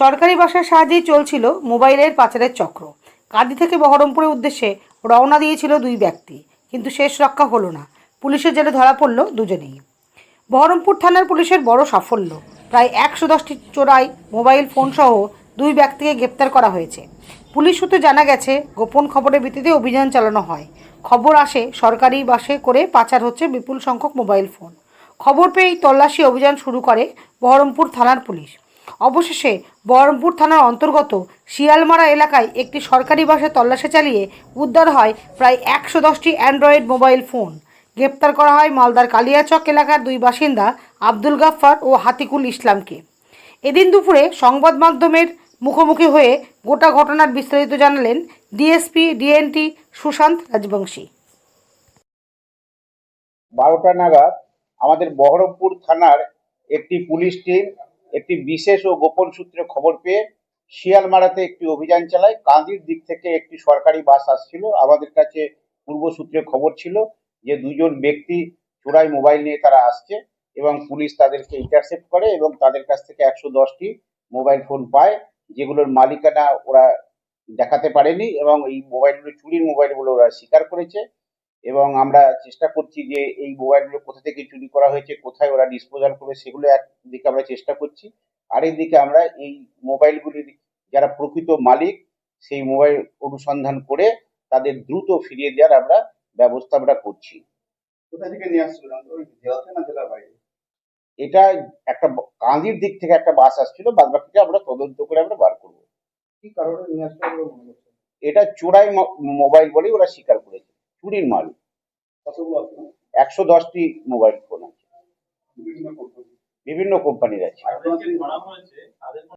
সরকারি বাসের সাহায্যেই চলছিল মোবাইলের পাচারের চক্র। কাঁদি থেকে বহরমপুরের উদ্দেশ্যে রওনা দিয়েছিল দুই ব্যক্তি, কিন্তু শেষ রক্ষা হলো না। পুলিশের জেলে ধরা পড়ল দুজনেই। বহরমপুর থানার পুলিশের বড় সাফল্য, প্রায় একশো দশটি চোরাই, মোবাইল, ফোনসহ দুই ব্যক্তিকে গ্রেপ্তার করা হয়েছে। পুলিশ সূত্রে জানা গেছে, গোপন খবরের ভিত্তিতে অভিযান চালানো হয়। খবর আসে, সরকারি বাসে করে পাচার হচ্ছে বিপুল সংখ্যক মোবাইল ফোন। খবর পেয়েই তল্লাশি অভিযান শুরু করে বহরমপুর থানার পুলিশ। অবশেষে বহরমপুর থানার অন্তর্গত শিয়ালমারা এলাকায় একটি সরকারি বাসে তল্লাশি চালিয়ে উদ্ধার হয় প্রায় একশো দশটি অ্যান্ড্রয়েড মোবাইল ফোন। গ্রেপ্তার করা হয় মালদার কালিয়াচক এলাকার দুই বাসিন্দা আব্দুল গাফফার ও হাতিকুল ইসলামকে। এদিন দুপুরে সংবাদ মাধ্যমের মুখোমুখি হয়ে গোটা ঘটনার বিস্তারিত জানালেন ডিএসপি, ডিএনটি সুশান্ত রাজবংশী। বারোটা নাগাদ আমাদের বহরমপুর থানার একটি পুলিশ টিম একটি বিশেষ ও গোপন সূত্রে খবর পেয়ে শিয়ালমারাতে একটি অভিযান চালায়। কান্দির দিক থেকে একটি সরকারি বাস আসছিল। আমাদের কাছে পূর্ব সূত্রে খবর ছিল যে, দুজন ব্যক্তি চোরাই মোবাইল নিয়ে তারা আসছে এবং পুলিশ তাদেরকে ইন্টারসেপ্ট করে এবং তাদের কাছ থেকে একশো দশটি মোবাইল ফোন পায়, যেগুলোর মালিকানা ওরা দেখাতে পারেনি এবং এই মোবাইলগুলো, চুরির মোবাইলগুলো ওরা স্বীকার করেছে। এবং আমরা চেষ্টা করছি যে এই মোবাইলগুলো কোথা থেকে চুরি করা হয়েছে কোথায় ওরা ডিসপোজাল করে সেগুলো একদিকে আমরা চেষ্টা করছি। আরেকদিকে আমরা এই মোবাইলগুলির যারা প্রকৃত মালিক সেই মোবাইল অনুসন্ধান করে তাদের দ্রুত ফিরিয়ে দেওয়ার আমরা ব্যবস্থা আমরা করছি। কোথা থেকে নিয়ে আসছিল? ওই জেলাতে না জেলার বাইরে? এটা একটা কাঁদির দিক থেকে একটা বাস আসছিল বাদ বাকিটা আমরা তদন্ত করে আমরা বার করব। কি কারণে নিয়ে বলে এটা চোরাই মোবাইল বলেই ওরা স্বীকার চুরির মাল। একশো দশটি মোবাইল ফোন আছে। বিভিন্ন কোম্পানি বিভিন্ন কোম্পানির আছে।